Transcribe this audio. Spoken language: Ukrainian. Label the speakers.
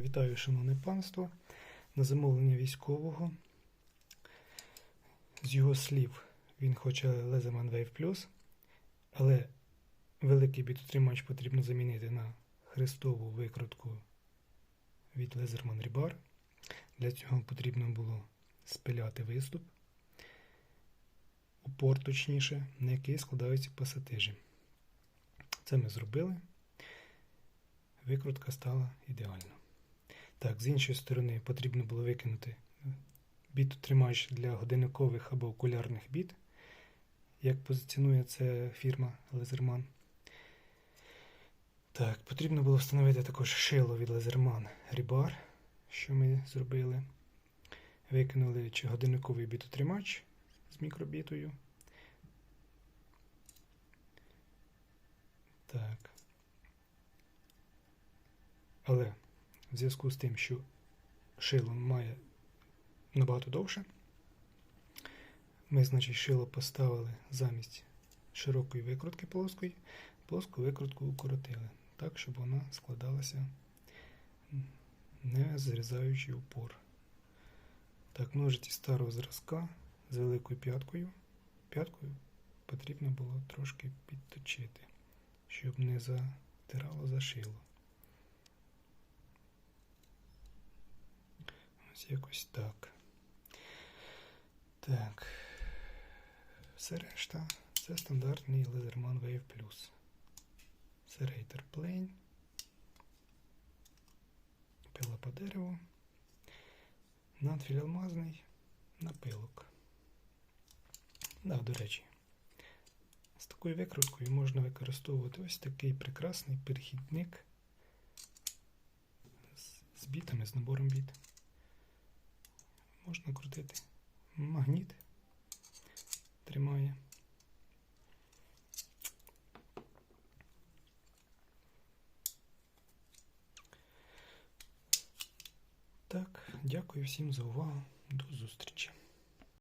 Speaker 1: Вітаю, шановне панство. На замовлення військового. З його слів, він хоче Leatherman Wave Plus, але великий бітотримач потрібно замінити на хрестову викрутку від Leatherman Rebar. Для цього потрібно було спиляти виступ, упор точніше, на який складаються пасатижі. Це ми зробили. Викрутка стала ідеальна. Так, з іншої сторони потрібно було викинути бітотримач для годинникових або окулярних біт, як позиціонує це фірма Лазерман. Так, потрібно було встановити також шило від Лазерман Rebar, що ми зробили. Викинули чи годинниковий бітотримач з мікробітою. Так. Але в зв'язку з тим, що шило має набагато довше, ми, значить, шило поставили замість широкої викрутки плоскої, плоску викрутку укоротили, так, щоб вона складалася, не зрізаючи упор. Так, ножиці старого зразка з великою п'яткою. П'яткою потрібно було трошки підточити, щоб не затирало за Ось якось так. Так. Все решта це стандартний Leatherman Wave Plus. Serrator Plane. Пила по дереву. Надфіль алмазний напилок. Да, до речі, з такою викруткою можна використовувати ось такий прекрасний перехідник з, бітами, з набором біт можна крутити. Магніт тримає. Так, дякую всім за увагу. До зустрічі.